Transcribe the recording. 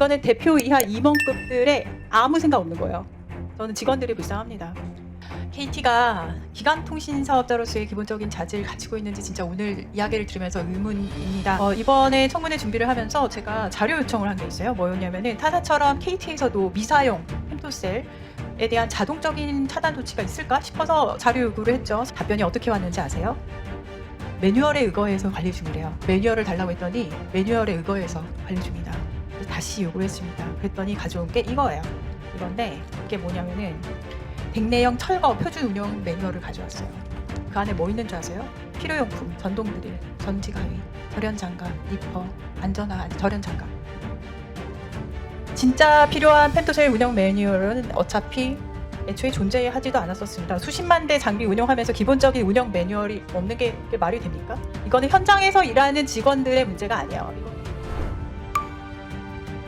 이거는 대표 이하 임원급들의 아무 생각 없는 거예요. 저는 직원들이 불쌍합니다. KT가 기간통신 사업자로서의 기본적인 자질을 갖추고 있는지 진짜 오늘 이야기를 들으면서 의문입니다. 어, 이번에 청문회 준비를 하면서 제가 자료 요청을 한 게 있어요. 뭐였냐면은 타사처럼 KT에서도 미사용 펜토셀 에 대한 자동적인 차단 조치가 있을까 싶어서 자료 요구를 했죠. 답변이 어떻게 왔는지 아세요? 매뉴얼에 의거해서 관리 중이래요. 매뉴얼을 달라고 했더니 매뉴얼에 의거해서 관리 중이다. 다시 요구를 했습니다. 그랬더니 가져온 게 이거예요. 이건데 이게 뭐냐면은 백내형 철거 표준 운영 매뉴얼을 가져왔어요. 그 안에 뭐 있는 줄 아세요? 필요용품, 전동 드릴, 전지가위, 절연 장갑, 니퍼, 안전화 절연 장갑. 진짜 필요한 펜토셀 운영 매뉴얼은 어차피 애초에 존재하지도 않았었습니다. 수십만 대 장비 운영하면서 기본적인 운영 매뉴얼이 없는 게, 말이 됩니까? 이거는 현장에서 일하는 직원들의 문제가 아니에요.